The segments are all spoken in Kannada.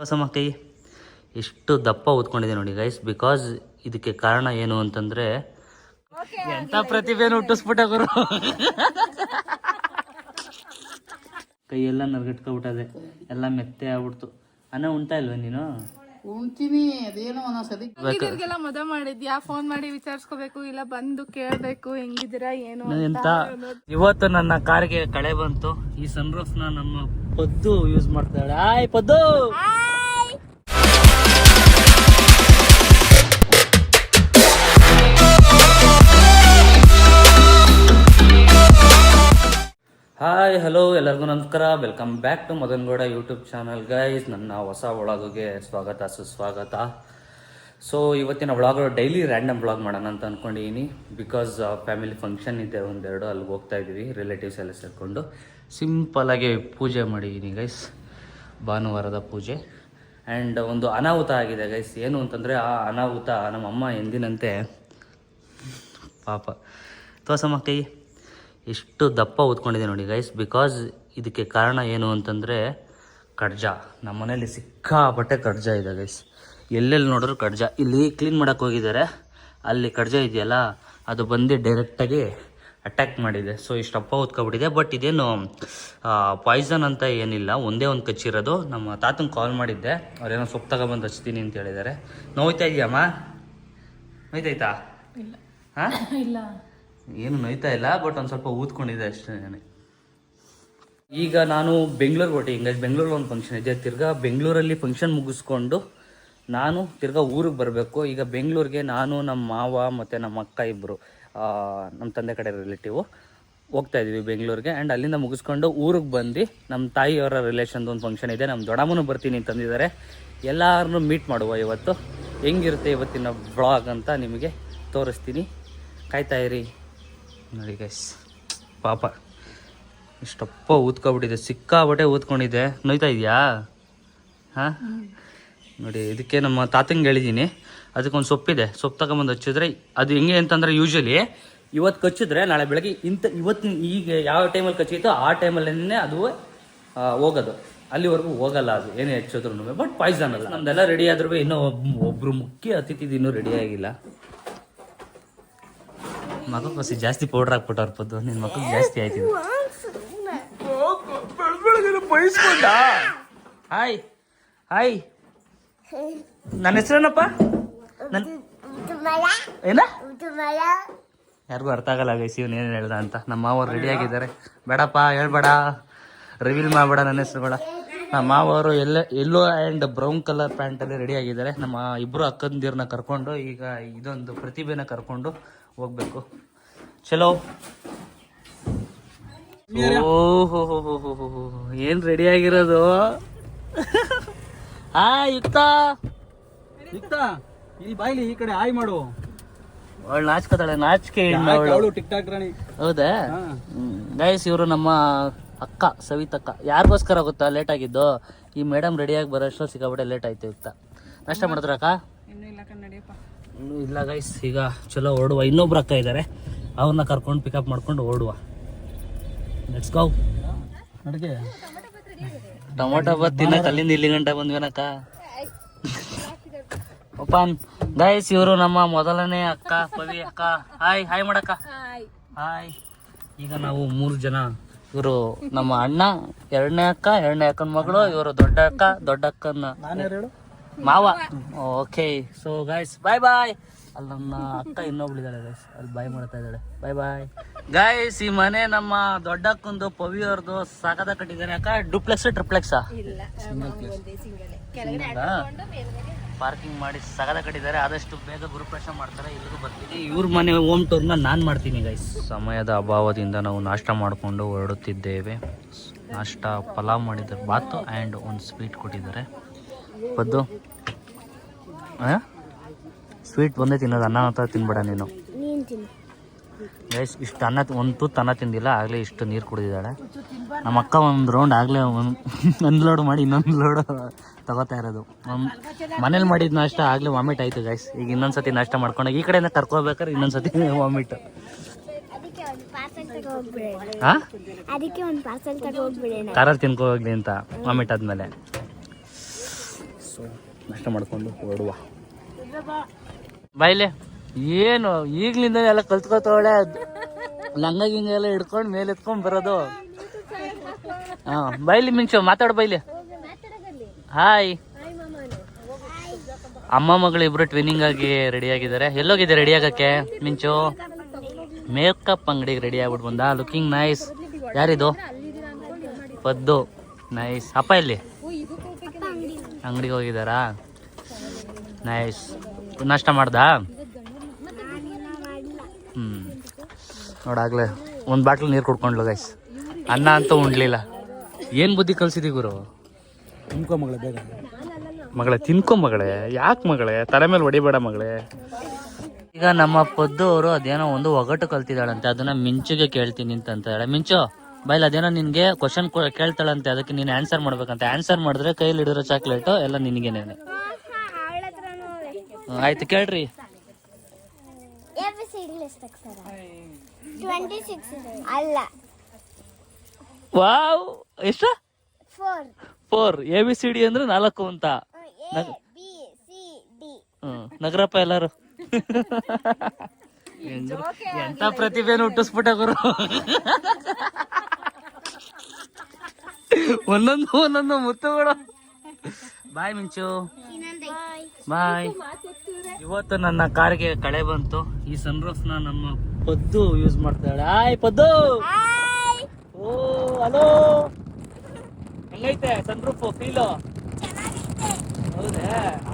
ಹೊಸಮ್ಮ ಕೈ ಎಷ್ಟು ದಪ್ಪ ಊದ್ಕೊಂಡಿದೆ ನೋಡಿ ಗೈಸ್ ಬಿಕಾಸ್ ಇದಕ್ಕೆ ಕಾರಣ ಏನು ಅಂತಂದ್ರೆ ಎಂತ ಪ್ರತಿಭೆನ ಹುಟ್ಟಿಸ್ಬಿಟ್ಟ ಗುರು? ಕೈ ಎಲ್ಲ ನರ್ಗಟ್ಕೊಬಿಟ್ಟದೆ ಎಲ್ಲ ಮೆತ್ತೆ ಆಗ್ಬಿಡ್ತು. ಅನ್ನ ಉಣ್ತಾ ಇಲ್ವ ನೀನು? ಉಣ್ತೀನಿ ಅದೇನೋ ಒಂದೊಂದ್ಸತಿ. ಹುಡುಗಿರ್ಗೆಲ್ಲ ಮದ ಮಾಡಿದ್ಯಾ? ಫೋನ್ ಮಾಡಿ ವಿಚಾರಿಸ್ಕೋಬೇಕು ಇಲ್ಲ ಬಂದು ಕೇಳಬೇಕು ಹೆಂಗಿದ್ದೀರಾ ಏನು ಅಂತ. ಇವತ್ತು ನನ್ನ ಕಾರ್ಗೆ ಕಳೆ ಬಂತು. ಈ ಸನ್ರೂಫ್ ನಮ್ಮ ಪದ್ದು ಯೂಸ್ ಮಾಡ್ತಾಳೆ ಆಯ್ ಪದ್ದು! ಹಾಯ್ ಹಲೋ ಎಲ್ಲರಿಗೂ ನಮಸ್ಕಾರ. Welcome back to Madangowda YouTube channel guys ನನ್ನ ಹೊಸ ಒಳಗೆ ಸ್ವಾಗತ, ಸುಸ್ವಾಗತ. ಸೊ ಇವತ್ತಿನ ವ್ಲಾಗ್ ಡೈಲಿ ರ್ಯಾಂಡಮ್ ಬ್ಲಾಗ್ ಮಾಡೋಣ ಅಂತ ಅಂದ್ಕೊಂಡಿದ್ದೀನಿ ಬಿಕಾಸ್ ಫ್ಯಾಮಿಲಿ ಫಂಕ್ಷನ್ ಇದೆ, ಒಂದೆರಡು, ಅಲ್ಲಿಗೆ ಹೋಗ್ತಾ ಇದ್ದೀವಿ ರಿಲೇಟಿವ್ಸ್ ಎಲ್ಲ ಸೇರಿಕೊಂಡು. ಸಿಂಪಲಾಗಿ ಪೂಜೆ ಮಾಡಿದ್ದೀನಿ ಗೈಸ್ ಭಾನುವಾರದ ಪೂಜೆ. ಆ್ಯಂಡ್ ಒಂದು ಅನಾಹುತ ಆಗಿದೆ ಗೈಸ್ ಏನು ಅಂತಂದರೆ, ಆ ಅನಾಹುತ ನಮ್ಮಮ್ಮ ಎಂದಿನಂತೆ, ಪಾಪ. ತೋಸಮ್ಮ ಕೈ. ಎಷ್ಟು ದಪ್ಪ ಉತ್ಕೊಂಡಿದೆ ನೋಡಿ ಗೈಸ್ ಬಿಕಾಸ್ ಇದಕ್ಕೆ ಕಾರಣ ಏನು ಅಂತಂದರೆ ಕಡ್ಜ. ನಮ್ಮ ಮನೇಲಿ ಸಿಕ್ಕಾಪಟ್ಟೆ ಕಡ್ಜ ಇದೆ ಗೈಸ್ ಎಲ್ಲೆಲ್ಲಿ ನೋಡಿದ್ರು ಕಡ್ಜ. ಇಲ್ಲಿ ಕ್ಲೀನ್ ಮಾಡೋಕೆ ಹೋಗಿದ್ದಾರೆ. ಅಲ್ಲಿ ಕಡ್ಜ ಇದೆಯಲ್ಲ ಅದು ಬಂದು ಡೈರೆಕ್ಟಾಗಿ ಅಟ್ಯಾಕ್ ಮಾಡಿದೆ. ಸೊ ಇಷ್ಟು ಅಪ್ಪ ಊದ್ಕೊಬಿಟ್ಟಿದೆ ಬಟ್ ಇದೇನು ಪಾಯ್ಸನ್ ಅಂತ ಏನಿಲ್ಲ. ಒಂದೇ ಒಂದು ಕಚ್ಚಿರೋದು ನಮ್ಮ ತಾತನ ಕಾಲ್ ಮಾಡಿದ್ದೆ. ಅವ್ರೇನೋ ಸೊಪ್ಪು ತಗೊಬಂದು ಹಚ್ತೀನಿ ಅಂತ ಹೇಳಿದ್ದಾರೆ. ನೋಯ್ತಾ ಇದೆಯಮ್ಮ ನೋಯ್ತಾಯ್ತಾ ಇಲ್ಲ. ಹಾಂ? ಇಲ್ಲ. ಏನು ನೋಯ್ತಾ ಇಲ್ಲ ಬಟ್ ಒಂದು ಸ್ವಲ್ಪ ಊದ್ಕೊಂಡಿದೆ ಅಷ್ಟೇ ಈಗ ನಾನು ಬೆಂಗಳೂರಿಗೆ ಹೊಟ್ಟೆ ಹಿಂಗಾಗಿ ಬೆಂಗಳೂರಲ್ಲಿ ಒಂದು ಫಂಕ್ಷನ್ ಇದೆ. ತಿರ್ಗಾ ಬೆಂಗಳೂರಲ್ಲಿ ಫಂಕ್ಷನ್ ಮುಗಿಸ್ಕೊಂಡು ನಾನು ತಿರ್ಗಾ ಊರಿಗೆ ಬರಬೇಕು. ಈಗ ಬೆಂಗಳೂರಿಗೆ ನಾನು ನಮ್ಮ ಮಾವ ಮತ್ತು ನಮ್ಮ ಅಕ್ಕ ಇಬ್ಬರು ನಮ್ಮ ತಂದೆ ಕಡೆ ರಿಲೇಟಿವು ಹೋಗ್ತಾ ಇದ್ದೀವಿ ಬೆಂಗಳೂರಿಗೆ. ಆ್ಯಂಡ್ ಅಲ್ಲಿಂದ ಮುಗಿಸ್ಕೊಂಡು ಊರಿಗೆ ಬಂದು ನಮ್ಮ ತಾಯಿಯವರ ರಿಲೇಷನ್ದು ಒಂದು ಫಂಕ್ಷನ್ ಇದೆ. ನಮ್ಮ ದೊಡ್ಡಮ್ಮನೂ ಬರ್ತೀನಿ ಅಂತಂದಿದ್ದಾರೆ ಎಲ್ಲರನ್ನೂ ಮೀಟ್ ಮಾಡುವ ಇವತ್ತು. ಹೆಂಗಿರುತ್ತೆ ಇವತ್ತಿನ ಬ್ಲಾಗ್ ಅಂತ ನಿಮಗೆ ತೋರಿಸ್ತೀನಿ. ಕಾಯ್ತಾ ಇರಿ. ನೋಡಿ ಗೈಸ್ ಪಾಪ. ಇಷ್ಟಪ್ಪ ಊದ್ಕೊಬಿಟ್ಟಿದೆ. ಸಿಕ್ಕಾಬಟ್ಟೆ ಊದ್ಕೊಂಡಿದೆ. ನೋಯ್ತಾ ಇದೆಯಾ? ಹಾಂ? ನೋಡಿ, ಇದಕ್ಕೆ ನಮ್ಮ ತಾತಂಗೆ ಹೇಳಿದ್ದೀನಿ ಅದಕ್ಕೊಂದು ಸೊಪ್ಪಿದೆ. ಸೊಪ್ಪು ತಗೊಂಬಂದು ಹಚ್ಚಿದ್ರೆ ಅದು ಹೆಂಗೆ ಅಂತಂದ್ರೆ ಯೂಶ್ವಲಿ ಇವತ್ತು ಕಚ್ಚಿದ್ರೆ ನಾಳೆ ಬೆಳಗ್ಗೆ ಇಂಥ ಇವತ್ತಿನ ಈಗ ಯಾವ ಟೈಮಲ್ಲಿ ಕಚ್ಚಿತ್ತೋ ಆ ಟೈಮಲ್ಲೇ ಅದು ಹೋಗೋದು. ಅಲ್ಲಿವರೆಗೂ ಹೋಗಲ್ಲ ಅದು. ಏನೇ ಹೆಚ್ಚಿದ್ರು ಬಟ್ ಪಾಯ್ಸನ್ ಅಲ್ಲ ನಮ್ದೆಲ್ಲ ರೆಡಿ ಆದ್ರೂ ಇನ್ನೂ ಒಬ್ಬರು ಮುಖ್ಯ ಅತಿಥಿದು ಇನ್ನೂ ರೆಡಿ ಆಗಿಲ್ಲ. ಮಗಕ್ಕೋಸಿ ಜಾಸ್ತಿ ಪೌಡ್ರ್ ಹಾಕ್ಬಿಟ್ಟವ್ರ ಪದ್ದು ನಿನ್ನ ಮಕ್ಕಳಿಗೆ ಜಾಸ್ತಿ ಆಯ್ತಿದೆ ಹಾಯ್. ಹಾಯ್. ನನ್ನ ಹೆಸರೇನಪ್ಪ? ನನ್ನ ಏನ? ಯಾರಿಗೂ ಅರ್ಥ ಆಗಲ್ಲ, ಗೈಸ್, ಇವನು ಏನೇನು ಹೇಳ್ದ ಅಂತ. ನಮ್ಮ ಮಾವರು ರೆಡಿ ಆಗಿದ್ದಾರೆ. ಬೇಡಪ್ಪ, ಹೇಳ್ಬೇಡ. ರಿವೀಲ್ ಮಾಡಬೇಡ ನನ್ನ ಹೆಸರು ಬೇಡ. ನಮ್ಮ ಮಾವರು ಎಲ್ಲ ಎಲ್ಲೋ ಆ್ಯಂಡ್ ಬ್ರೌನ್ ಕಲರ್ ಪ್ಯಾಂಟಲ್ಲಿ ರೆಡಿ ಆಗಿದ್ದಾರೆ. ನಮ್ಮ ಇಬ್ಬರು ಅಕ್ಕಂದಿರನ್ನ ಕರ್ಕೊಂಡು, ಈಗ ಇದೊಂದು ಪ್ರತಿಭೆನ ಕರ್ಕೊಂಡು ಹೋಗ್ಬೇಕು. ಚಲೋ. ಓಹೋ ಹೋ ಹೋ ಹೋ ಹೋ ಹೋ. ಏನ್ ರೆಡಿ ಆಗಿರೋದು? ಆ ಯುಕ್ತ. ಯುಕ್ತ ಈ ಬಾಯ್ಲಿ ಈ ಕಡೆ ಆಯ್ ಮಾಡು. ಅವಳು ನಾಚ್ಕೋತಾಳೆ ನಾಚಿಕೆ ಅವಳು. ಅವಳು ಟಿಕ್ ಟಾಕ್ ರಾಣಿ? ಹೌದಾ? ಗೈಸ್ ಇವರು ನಮ್ಮ ಅಕ್ಕ ಸವಿತಕ್ಕ. ಯಾರಿಗೋಸ್ಕರ ಗೊತ್ತಾ ಲೇಟ್ ಆಗಿದ್ದು? ಈ ಮೇಡಮ್ ರೆಡಿಯಾಗಿ ಬರೋಷ್ಟು ಸಿಕ್ಕಾಬಿಟ್ಟೆ ಲೇಟ್ ಆಯ್ತು ಯುಕ್ತ. ನಾಷ್ಟ ಮಾಡಿದ್ರ ಅಕ್ಕ? ಇನ್ನೂ ಇಲ್ಲ ಗೈಸ್ ಈಗ ಚಲೋ ಓಡುವ. ಇನ್ನೊಬ್ರು ಅಕ್ಕ ಇದ್ದಾರೆ ಅವ್ರನ್ನ ಕರ್ಕೊಂಡು ಪಿಕಪ್ ಮಾಡ್ಕೊಂಡು ಓಡುವ. ಲೆಟ್ಸ್ ಗೋ ಅಡುಗೆ. ಟೊಮೊಟೊ ಬತ್ ತಿನ್ನಕ್ ಅಲ್ಲಿಂದ ಇಲ್ಲಿ ಗಂಟೆ ಬಂದ್ವೇನಕ್ಕ ಒಪ್ಪನ್ ಗೈಸ್ ಇವರು ನಮ್ಮ ಮೊದಲನೇ ಅಕ್ಕ ಪವಿ ಅಕ್ಕ. ಹಾಯ್ ಹಾಯ್ ಮಾಡಕ್ಕ. ಹಾಯ್ ಈಗ ನಾವು ಮೂರು ಜನ ಇವರು ನಮ್ಮ ಅಣ್ಣ ಎರಡನೇ ಅಕ್ಕ ಎರಡನೇ ಅಕ್ಕನ ಮಗಳು ಇವರು ದೊಡ್ಡ ಅಕ್ಕ ದೊಡ್ಡ ಅಕ್ಕನ ನಾನು ಯಾರು ಹೇಳು? ಮಾವ. Okay so guys bye bye ಅಲ್ಲಿ ನನ್ನ ಅಕ್ಕ ಇನ್ನೊಬ್ಳಿದ್ದಾಳೆ ಗೈಸ್ ಅಲ್ಲಿ ಬಾಯ್ ಮಾಡ್ತಾ ಇದ್ದಾಳೆ. ಬಾಯ್ ಬಾಯ್ ಗೈಸ್ ಈ ಮನೆ ನಮ್ಮ ದೊಡ್ಡಕ್ಕೊಂದು ಪವಿ ಅವ್ರದ್ದು ಸಾಕದ ಕಟ್ಟಿದ್ದಾರೆ. ಅಕ್ಕ ಡುಪ್ಲೆಕ್ಸ್ ಟ್ರಿಪ್ಲೆಕ್ಸಾ ಪಾರ್ಕಿಂಗ್ ಮಾಡಿ ಸಗದ ಕಟ್ಟಿದ್ದಾರೆ. ಆದಷ್ಟು ಬೇಗ ಗುರುಪ್ರವೇಶ ಮಾಡ್ತಾರೆ. ಇಲ್ಲಿಗೂ ಬರ್ತೀನಿ. ಇವ್ರ ಮನೆ ಹೋಮ್ ಟೂರ್ನ ನಾನು ಮಾಡ್ತೀನಿ ಗೈಸ್ ಸಮಯದ ಅಭಾವದಿಂದ ನಾವು ನಾಷ್ಟ ಮಾಡಿಕೊಂಡು ಹೊರಡುತ್ತಿದ್ದೇವೆ. ನಾಷ್ಟ ಪಲಾವ್ ಮಾಡಿದ್ದಾರೆ. ಬಾತು ಆ್ಯಂಡ್ ಒಂದು ಸ್ವೀಟ್ ಕೊಟ್ಟಿದ್ದಾರೆ. ಪದ್ದು? ಸ್ವೀಟ್ ಒಂದೇ ತಿನ್ನೋದು ಅನ್ನ ಅಂತ ತಿನ್ಬೇಡ ನೀನು. ಗೈಸ್ ಇಷ್ಟು ಅನ್ನ ಒಂದು ತುತ್ತು ಅನ್ನ ತಿಂದಿಲ್ಲ ಆಗಲೇ ಇಷ್ಟು ನೀರು ಕುಡಿದಿದ್ದಾಳೆ. ನಮ್ಮ ಅಕ್ಕ ಒಂದು ರೌಂಡ್ ಆಗಲೇ ಒಂದು ಒಂದು ಲೋಡ್ ಮಾಡಿ ಇನ್ನೊಂದು ಲೋಡ್ ತಗೋತಾ ಇರೋದು. ಮನೇಲಿ ಮಾಡಿದ ನಾಷ್ಟ ಆಗಲೇ ವಾಮಿಟ್ ಆಯಿತು ಗೈಸ್ ಈಗ ಇನ್ನೊಂದು ಸತಿ ನಾಷ್ಟ ಮಾಡ್ಕೊಂಡು ಈ ಕಡೆಯಿಂದ ಕರ್ಕೋಬೇಕಾದ್ರೆ ಇನ್ನೊಂದು ಸತಿ ವಾಮಿಟ್ ಕಾರಲ್ಲಿ ತಿನ್ಕೋ ಹೋಗ್ಲಿ ಅಂತ ವಾಮಿಟ್ ಆದ್ಮೇಲೆ. ಸೊ, ನಷ್ಟ ಮಾಡ್ಕೊಂಡು ಹೊರಡುವ. ಬಾಯ್ಲೆ ಏನು? ಈಗ್ಲಿಂದ ಎಲ್ಲ ಕಲ್ತ್ಕೊತಾವಳೆ ಲಂಗ ಗಿಂಗ ಎಲ್ಲ ಹಿಡ್ಕೊಂಡು ಮೇಲೆ ಎತ್ಕೊಂಡ್ ಬರೋದು. ಹಾ, ಬೈಲಿ ಮಿಂಚು, ಮಾತಾಡ ಬೈಲಿ. ಹಾಯ್. ಅಮ್ಮ ಮಗಳು ಇಬ್ರು ಟ್ವಿನಿಂಗ್ ಆಗಿ ರೆಡಿ ಆಗಿದ್ದಾರೆ. ಎಲ್ಲೋಗಿದೆ ರೆಡಿ ಆಗಕ್ಕೆ? ಮಿಂಚು. ಮೇಕಪ್ ಅಂಗಡಿಗೆ ರೆಡಿ ಆಗ್ಬಿಟ್ಟು ಬಂದ. ಲುಕಿಂಗ್ ನೈಸ್ ಯಾರಿದು? ಪದ್ದು. ನೈಸ್ ಅಪ್ಪ ಎಲ್ಲಿ? ಅಂಗಡಿಗೆ ಹೋಗಿದ್ದಾರಾ? ನೈಸ್ ನಾಷ್ಟ ಮಾಡ್ದಾ? ಹ್ಮ್. ನೋಡಾಗ್ಲೇ ಒಂದು ಬಾಟ್ಲ್ ನೀರು ಕುಡ್ಕೊಂಡ್ಲು ಗೈಸ್ ಅನ್ನ ಅಂತೂ ಉಣ್ಲಿಲ್ಲ. ಏನು ಬುದ್ಧಿ ಕಲ್ಸಿದಿ ಗುರು? ತಿನ್ಕೋ ಮಗಳೇ ಬೇಗ. ಮಗಳೇ ತಿನ್ಕೋ ಮಗಳೇ. ಯಾಕೆ ಮಗಳೇ? ತಲೆ ಮೇಲೆ ಹೊಡಿಬೇಡ ಮಗಳೇ. ಈಗ ನಮ್ಮ ಪದ್ದು ಅವರು ಅದೇನೋ ಒಂದು ಒಗಟು ಕಲ್ತಿದ್ದಾಳಂತೆ. ಅದನ್ನ ಮಿಂಚುಗೆ ಕೇಳ್ತೀನಿ ಅಂತ ಹೇಳ ಮಿಂಚು ಬೈಲ್ ಅದೇನೋ ನಿನ್ಗೆ ಕ್ವಶನ್ ಕೇಳ್ತಾಳಂತೆ ಅದಕ್ಕೆ ನೀನು ಆನ್ಸರ್ ಮಾಡ್ಬೇಕಂತ. ಆನ್ಸರ್ ಮಾಡಿದ್ರೆ ಕೈಲಿ ಹಿಡಿದ್ರೆ ಚಾಕ್ಲೇಟು ಎಲ್ಲ ನಿನಗೇನೇನೆ ಅವಳ ಆಯ್ತು ಕೇಳ್ರಿ. ಅಲ್ಲ. ವಾವ್ ಎಷ್ಟು? Four A B C D ಅಂದ್ರೆ ನಾಲ್ಕು ಅಂತ. ನಗರಪ್ಪ ಎಲ್ಲಾರು? ಎಂತ ಪ್ರತಿಭೆನ ಹುಟ್ಟಿಸ್ಬಿಟ್ಟ ಗುರು. ಒಂದೊಂದು ಒಂದೊಂದು ಮುತ್ತುಗಳು ಬಾಯ್ ಮಿಂಚು. ಬಾಯ್. ಇವತ್ತು ನನ್ನ ಕಾರ್ಗೆ ಕಳೆ ಬಂತು. ಈ ಸನ್ರೂಫ್ನ ನಮ್ಮ ಪದ್ದು ಯೂಸ್ ಮಾಡ್ತಾಳೆ ಆಯ್ ಪದ್ದು. ಓ, ಹಲೋ. ಹೆಂಗೈತೆ ಸನ್ರೂಫ್ ಫೀಲು ಹೌದೇ?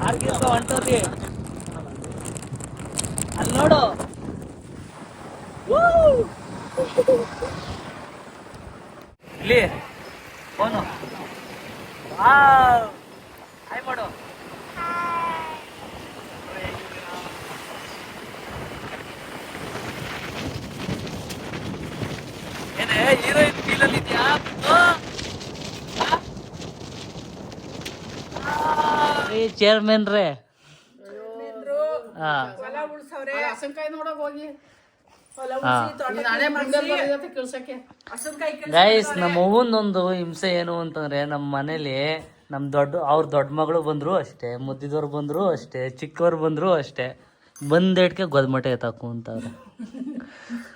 ಆರ್ಗಿಂತ ಹೊಂಟೋದಿ. ಅಲ್ಲಿ ನೋಡು! ಇಲ್ಲಿ ಫೋನು. ಹಾಯ್ ಮಾಡು. ಏನೇ ಹೀರೋಯಿನ್ ಫೀಲಲ್ಲಿ ಇದೆಯಾ? ಚೇರ್ಮನ್ ರೇ. ಹಾ. ಗೈಸ್ ನಮ್ಮ ಅವ್ವಂದೊಂದು ಹಿಂಸೆ ಏನು ಅಂತಂದ್ರೆ ನಮ್ಮ ಮನೇಲಿ ನಮ್ ದೊಡ್ಡ ಅವ್ರ ದೊಡ್ಡ ಮಗಳು ಬಂದ್ರು ಅಷ್ಟೇ ಮುದ್ದಿದವ್ರು ಬಂದ್ರು ಅಷ್ಟೇ ಚಿಕ್ಕವ್ರು ಬಂದ್ರು ಅಷ್ಟೇ. ಬಂದೇಟ್ಗೆ ಗೊದ್ಮಟೆ ಎತ್ತಾಕು ಅಂತವ್ರೆ.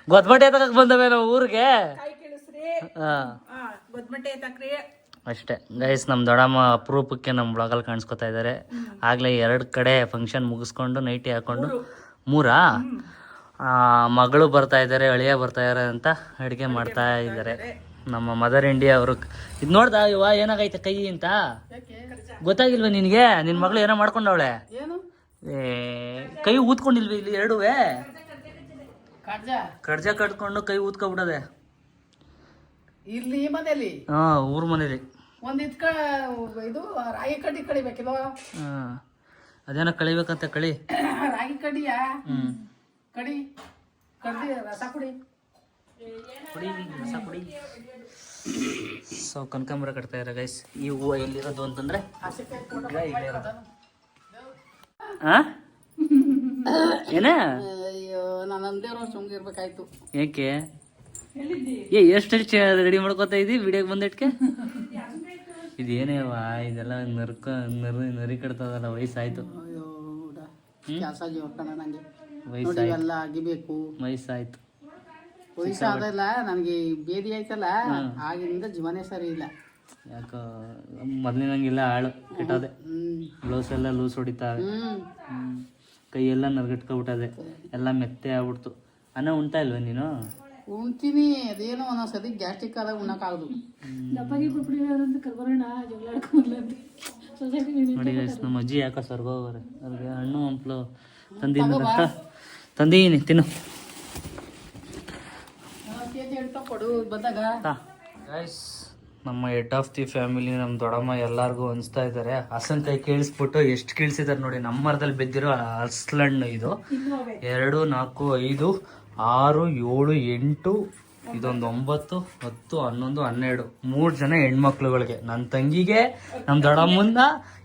ಗೊದ್ಮಟೆ ಎತ್ತಕ್ ಬಂದವೆ ನಾವು ಊರಿಗೆ. ಹಾ. ಅಷ್ಟೇ. ಗೈಸ್ ನಮ್ಮ ದೊಡ್ಡಮ್ಮ ಅಪರೂಪಕ್ಕೆ ನಮ್ಮ ಬ್ಲಾಗಲ್ಲಿ ಕಾಣಿಸ್ಕೊತಾ ಇದ್ದಾರೆ ಆಗ್ಲೇ ಎರಡು ಕಡೆ ಫಂಕ್ಷನ್ ಮುಗಿಸ್ಕೊಂಡು ನೈಟಿ ಹಾಕೊಂಡು. ಮೂರಾ. ಮಗಳು ಬರ್ತಾ ಇದ್ದಾರೆ ಅಳಿಯ ಬರ್ತಾ ಇದ್ದಾರೆ ಅಂತ ಅಡುಗೆ ಮಾಡ್ತಾ ಇದ್ದಾರೆ. ನಮ್ಮ ಮದರ್ ಇಂಡಿಯಾ ಅವರು. ಇದು ನೋಡ್ದಾ ಇವ ಏನಾಗೈತೆ ಕೈ ಅಂತ? ಗೊತ್ತಾಗಿಲ್ವ ನಿನಗೆ? ನಿನ್ನ ಮಗಳು ಏನೋ ಮಾಡ್ಕೊಂಡವಳೆ. ಏ ಕೈ ಊದ್ಕೊಂಡಿಲ್ವಿ ಇಲ್ಲಿ ಎರಡುವೆ? ಕಡ್ಜ? ಕಟ್ಕೊಂಡು ಕೈ ಊದ್ಕೊಬಿಡದೆ. ಇಲ್ಲಿ ಮನೇಲಿ. ಹಾ ಊರ್ ಮನೇಲಿ. ಒಂದ್ ಇದ್ಕ ಇದು ರಾಗಿ ಕಡ್ಡಿ ಕಡಿಬೇಕಿಲ್ವ ಅದೇನೋ ಕಳಿಬೇಕಂತ ಕಳಿ. ರಾಗಿ ಕಡಿಯಾ ಕಡಿ ಕಡ್ದಿ ರಸ ಕುಡಿ ಸೊ ಕನಕಾಂಬರ ಕಟ್ತಾ ಇರ ಗೈಸ್ ಈ ಹೂವು ಎಲ್ಲಿರೋದು ಅಂತಂದ್ರೆ? ಏನ? ಅಯ್ಯೋ ನಾನು ಅಂದೇವ್ರ ಸುಮ್ಗಿರ್ಬೇಕಾಯ್ತು ಏಕೆ? ಏ ಎಷ್ಟು ರೆಡಿ ಮಾಡ್ಕೋತಾ ಇದ್ದಿ ವಿಡಿಯೋಗೆ ಬಂದಿಟ್ಕೆ? ಇದೇನೇವಾ ಇದೆಲ್ಲ ನರ್ಕ ನರಿ ನರಿ ಕಟ್ತದಲ್ಲ ವಯಸ್ಸಾಯ್ತು. ಅಯ್ಯೋ ಕೆಲಸ ಜೋರ್ಕಣ ನಂಗೆ. ನೋಡಿ ಇವೆಲ್ಲ ಅಗಿಬೇಕು ವಯಸ್ಸಾಯ್ತು. ವಯಸ್ಸಾದಲ್ಲ ನನಗೆ ಬೇದಿ ಆಯ್ತಲ್ಲ ಆಗಿಂದ ಜೀವನೇ ಸರಿ ಇಲ್ಲ. ಯಾಕೋ ಮೊದಲಿನಂಗಿಲ್ಲ ಆಳು ಕೆಟ್ಟದೆ. ಬ್ಲೌಸ್ ಎಲ್ಲ ಲೂಸ್ ಹೊಡಿತಾವೆ. ಕೈಯೆಲ್ಲ ನರ್ಗಟ್ಕೊಬಿಟ್ಟದೆ. ಎಲ್ಲ ಮೆತ್ತೆ ಆಗ್ಬಿಡ್ತು. ಅನ್ನ ಉಣ್ತಾ ಇಲ್ವ ನೀನು? ಉಣ್ತೀನಿ ಅದೇನೋ ಒಂದೊಂದ್ಸತಿ ಗ್ಯಾಸ್ಟ್ರಿಕ್ ಆದಾಗ ಉಣ್ಣಕ್ಕಾಗದು. ನೋಡಿ guys, ನಮ್ಮ ಅಜ್ಜಿ ಯಾಕೋ ಸ್ವರ್ಗೋಗ್ರೆ ಅವ್ರಿಗೆ ಹಣ್ಣು ಹಂಪ್ಲು ರಕ್ತ ತಂದೀನಿ ತಿನ್ನು. ಕೆಜಿ ಹಿಡ್ಕೊ ಕೊಡು ಬಂದಾಗ ಗೈಸ್ ನಮ್ಮ ಹೆಡ್ ಆಫ್ ದಿ ಫ್ಯಾಮಿಲಿ ನಮ್ಮ ದೊಡ್ಡಮ್ಮ ಎಲ್ಲರಿಗೂ ಅನ್ಸ್ತಾ ಇದ್ದಾರೆ ಕೈ ಕೇಳಿಸ್ಬಿಟ್ಟು ಎಷ್ಟು ಕೇಳಿಸಿದಾರೆ ನೋಡಿ ನಮ್ಮ ಮರದಲ್ಲಿ ಬಿದ್ದಿರೋ ಹಸ್ಲಣ್ಣು ಇದು. ಎರಡು ನಾಲ್ಕು ಐದು ಆರು ಏಳು ಎಂಟು ಇದೊಂದು ಒಂಬತ್ತು ಹತ್ತು ಹನ್ನೊಂದು ಹನ್ನೆರಡು. ಮೂರು ಜನ ಹೆಣ್ಮಕ್ಳುಗಳಿಗೆ. ನನ್ನ ತಂಗಿಗೆ ನಮ್ಮ ದೊಡ್ಡಮ್ಮನ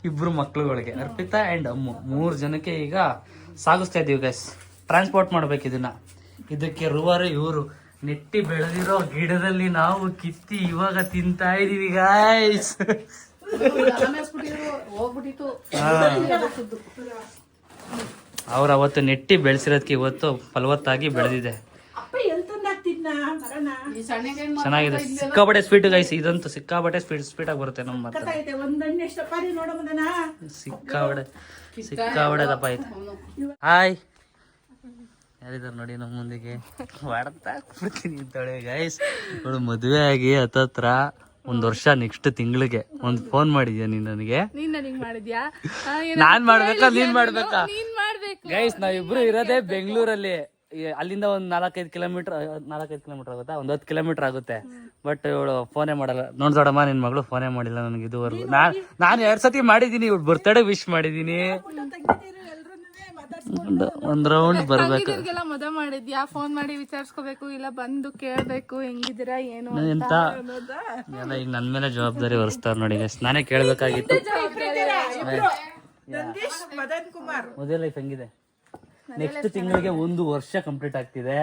ಇಬ್ರು ಮಕ್ಳುಗಳಿಗೆ. ಅರ್ಪಿತಾ ಆ್ಯಂಡ್ ಅಮ್ಮು. ಮೂರು ಜನಕ್ಕೆ ಈಗ ಸಾಗಿಸ್ತಾ ಇದ್ದೀವಿ ಗೈಸ್ ಟ್ರಾನ್ಸ್ಪೋರ್ಟ್ ಮಾಡ್ಬೇಕು ಇದನ್ನ. ಇದಕ್ಕೆ ರುವರು, ಇವರು ನೆಟ್ಟಿ ಬೆಳೆದಿರೋ ಗಿಡದಲ್ಲಿ ನಾವು ಕಿತ್ತಿ ಇವಾಗ ತಿಂತಾ ಇದೀವಿ ಗಾಯ್ಸ್ ಅವ್ರ ಅವತ್ತು ನೆಟ್ಟಿ ಬೆಳೆಸಿರೋದಕ್ಕೆ ಇವತ್ತು ಫಲವತ್ತಾಗಿ ಬೆಳೆದಿದೆ. ಚೆನ್ನಾಗಿದೆ. ಸಿಕ್ಕಾಪಟ್ಟೆ ಸ್ವೀಟ್ ಗೈಸ್ ಇದಂತೂ ಸಿಕ್ಕಾಬಟ್ಟೆ ಸ್ವೀಟ್ ಸ್ವೀಟ್ ಆಗಿ ಬರುತ್ತೆ ನಮ್ಮ ಸಿಕ್ಕಾಬಡೆ ಸಿಕ್ಕಾಬಟ್ಟೆ ದಪ್ಪ ಅವ್ನು. ಹಾಯ್ ಯಾರಿದಾರು ನೋಡಿ ನಮ್ಮ ಮುಂದಿಗೆ? ಹೊಡ್ತಾ ಕೊಡ್ತೀನಿ ಅಂತಾಳೆ ಗೈಸ್ ಇವಳು ಮದುವೆ ಆಗಿ ಹತ್ತತ್ರ ಒಂದ್ ವರ್ಷ ನೆಕ್ಸ್ಟ್ ತಿಂಗಳಿಗೆ. ಒಂದ್ ಫೋನ್ ಮಾಡಿದ್ಯಾ ನೀನ್ ನನಗೆ? ನೀನ್ ಮಾಡ್ಬೇಕಾ ನೀನ್ ಮಾಡ್ಬೇಕಾ? ಗೈಸ್ ನಾವಿಬ್ರು ಇರೋದೇ ಬೆಂಗಳೂರಲ್ಲಿ. ಅಲ್ಲಿಂದ ಒಂದ್ ನಾಲ್ಕೈದು ಕಿಲೋಮೀಟರ್ ನಾಲ್ಕೈದು ಕಿಲೋಮೀಟರ್ ಆಗುತ್ತಾ? ಒಂದ್ ಹತ್ತು ಕಿಲೋಮೀಟರ್ ಆಗುತ್ತೆ. ಬಟ್ ಇವಳು ಫೋನೇ ಮಾಡಲ್ಲ. ನೋಡ್ದೋಡಮ್ಮ ನಿನ್ ಮಗಳು ಫೋನೇ ಮಾಡಿಲ್ಲ ನನಗೆ ಇದುವರೆಗೂ. ನಾನ್ ನಾನು ಎರಡ್ ಸತಿ ಮಾಡಿದೀನಿ ಇವಳು ಬರ್ತಡೇ ವಿಶ್ ಮಾಡಿದೀನಿ ಒಂದು- ಒಂದ್ ರೌಂಡ್ ಬರ್ಬೇಕು. ತಂಗಿದಿರ್ಗೆಲ್ಲ ಮದುವೆ ಮಾಡಿದ್ಯಾ? ಫೋನ್ ಮಾಡಿ ವಿಚಾರಿಸ್ಕೋಬೇಕು ಇಲ್ಲ ಬಂದು ಕೇಳ್ಬೇಕು ಹೆಂಗಿದ್ದೀರಾ ಏನು ಅಂತ ಎಂತ? ಎಲ್ಲ ಈಗ ನನ್ ಮೇಲೆ ಜವಾಬ್ದಾರಿ ಹೊರಿಸ್ತಾರ ನೋಡಿ guys. ನಾನೇ ಕೇಳ್ಬೇಕಾಗಿತ್ತು. ಮೊದಲ ಲೈಫ್ ಹೆಂಗಿದೆ? ನೆಕ್ಸ್ಟ್ ತಿಂಗಳಿಗೆ ಒಂದು ವರ್ಷ ಕಂಪ್ಲೀಟ್ ಆಗ್ತಿದೆ.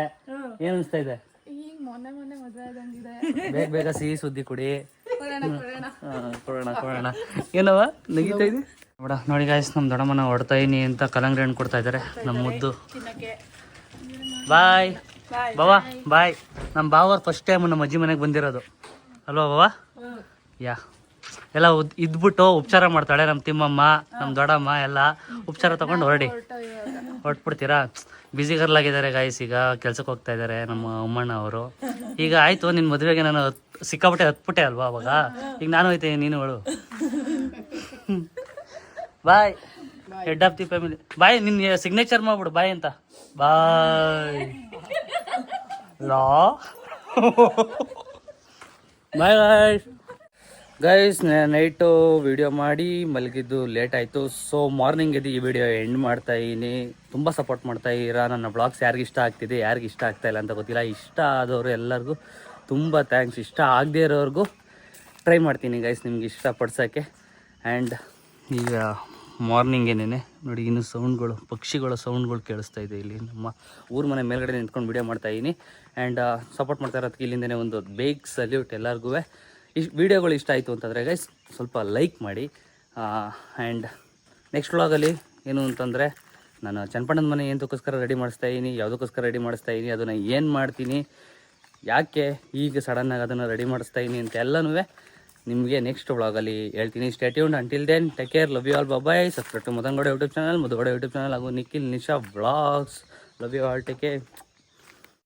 ಏನ್ ಅನ್ಸ್ತಾ ಇದೆ? ಈಗ ಮೊನ್ನೆ ಮೊನ್ನೆ ಮದುವೆ ಆದಂಗಿದೆ. ಬೇಗ ಬೇಗ ಸಿಹಿ ಸುದ್ದಿ ಕುಡಿ. ಕೊಡೋಣ ಕೊಡೋಣ. ಹಾ, ಕೊಡೋಣ ಕೊಡೋಣ. ಏನವ ನಗೀತಾ ಇದೆ ನೋಡ ನೋಡಿ ಗಾಯ್ಸ್ ನಮ್ಮ ದೊಡ್ಡಮ್ಮನ ಹೊಡ್ತಾ ಇನಿ ಅಂತ ಕಲಂಗಡಿ ಹಣ್ಣು ಕೊಡ್ತಾ ಇದ್ದಾರೆ. ನಮ್ಮ ಮುದ್ದು. ಬಾಯ್ ಬಾವಾ ಬಾಯ್ ನಮ್ಮ ಬಾವರ್ ಫಸ್ಟ್ ಟೈಮ್ ನಮ್ಮ ಅಜ್ಜಿ ಮನೆಗೆ ಬಂದಿರೋದು. ಅಲ್ವಾ ಬಾವಾ ಯಾ. ಎಲ್ಲ ಉದ್- ಇದ್ಬಿಟ್ಟು ಉಪಚಾರ ಮಾಡ್ತಾಳೆ ನಮ್ಮ ತಿಮ್ಮಮ್ಮ ನಮ್ಮ ದೊಡ್ಡಮ್ಮ ಎಲ್ಲ. ಉಪಚಾರ ತಗೊಂಡು ಹೊರಡಿ. ಹೊರಟ್ಬಿಡ್ತೀರಾ? ಆಗಿದ್ದಾರೆ ಗಾಯ್ಸ್ ಈಗ ಕೆಲ್ಸಕ್ಕೆ ಹೋಗ್ತಾ ಇದ್ದಾರೆ ನಮ್ಮ ಅಮ್ಮಣ್ಣ ಅವರು. ಈಗ ಆಯಿತು ನಿನ್ನ ಮದುವೆಗೆ ನಾನು ಸಿಕ್ಕಾಬಿಟ್ಟೆ ಸಿಕ್ಕಾಪಟ್ಟೆ ಹತ್ಬಿಟ್ಟೆ ಅಲ್ವಾ ಅವಾಗ? ಈಗ ನಾನು ಹೋಯ್ತೀನಿ ನೀನು ಹೇಳು. Bye. Head of the family bye ನಿನ್ನ ಸಿಗ್ನೇಚರ್ ಮಾಡ್ಬಿಡು ಬಾಯ್ ಅಂತ. ಬಾಯ್. ಲಾ. Bye guys guys night video ಮಾಡಿ ಮಲಗಿದ್ದು ಲೇಟ್ ಆಯಿತು. ಸೊ ಮಾರ್ನಿಂಗ್ ಇದು ಈ ವಿಡಿಯೋ ಎಂಡ್ ಮಾಡ್ತಾ ಇದ್ದೀನಿ. ತುಂಬ ಸಪೋರ್ಟ್ ಮಾಡ್ತಾ ಇದ್ದೀರಾ? ನನ್ನ ಬ್ಲಾಗ್ಸ್ ಯಾರಿಗೆ ಇಷ್ಟ ಆಗ್ತಿದೆ ಯಾರಿಗೆ ಇಷ್ಟ ಆಗ್ತಾ ಇಲ್ಲ ಅಂತ ಗೊತ್ತಿಲ್ಲ. ಇಷ್ಟ ಆದವರು ಎಲ್ಲರಿಗೂ ತುಂಬ ಥ್ಯಾಂಕ್ಸ್ ಇಷ್ಟ ಆಗದೇ ಇರೋರಿಗೂ ಟ್ರೈ ಮಾಡ್ತೀನಿ ಗೈಸ್ ನಿಮ್ಗೆ ಇಷ್ಟಪಡ್ಸೋಕ್ಕೆ. ಆ್ಯಂಡ್ ಈಗ ಮಾರ್ನಿಂಗ್ ಏನೇನೆ? ನೋಡಿ, ಇನ್ನು ಸೌಂಡ್ಗಳು ಪಕ್ಷಿಗಳ ಸೌಂಡ್ಗಳು ಕೇಳಿಸ್ತಾ ಇದೆ ಇಲ್ಲಿ. ನಮ್ಮ ಊರ ಮನೆ ಮೇಲ್ಗಡೆ ನಿಂತ್ಕೊಂಡು ವಿಡಿಯೋ ಮಾಡ್ತಾ ಇದ್ದೀನಿ ಆ್ಯಂಡ್ ಸಪೋರ್ಟ್ ಮಾಡ್ತಾ ಇರೋದಕ್ಕೆ ಇಲ್ಲಿಂದನೇ ಒಂದು ಬೇಗ್ ಸಲ್ಯೂಟ್ ಎಲ್ಲರಿಗೂ ಇಷ್ಟು ವೀಡಿಯೋಗಳು ಇಷ್ಟ ಆಯಿತು ಅಂತಂದರೆ ಗೈಸ್ ಸ್ವಲ್ಪ ಲೈಕ್ ಮಾಡಿ. ಆ್ಯಂಡ್ ನೆಕ್ಸ್ಟ್ ವ್ಲಾಗಲ್ಲಿ ಏನು ಅಂತಂದರೆ, ನಾನು ಚನ್ನಪಣ್ಣನ ಮನೆ ಏನಕ್ಕೋಸ್ಕರ ರೆಡಿ ಮಾಡಿಸ್ತಾ ಇದ್ದೀನಿ ಯಾವುದಕ್ಕೋಸ್ಕರ ರೆಡಿ ಮಾಡಿಸ್ತಾ ಇದ್ದೀನಿ ಅದನ್ನು ಏನು ಮಾಡ್ತೀನಿ, ಯಾಕೆ ಈಗ ಸಡನ್ನಾಗಿ ಅದನ್ನು ರೆಡಿ ಮಾಡಿಸ್ತಾ ಇದ್ದೀನಿ ಅಂತ ಎಲ್ಲನೂ ನಿಮಗೆ ನೆಕ್ಸ್ಟ್ ವ್ಲಾಗಲ್ಲಿ ಹೇಳ್ತೀನಿ. Stay tuned until then take care love you all bye subscribe to Madangowda YouTube channel Madhugowda YouTube channel ಹಾಗೂ Nikhil Nisha blogs love you all take care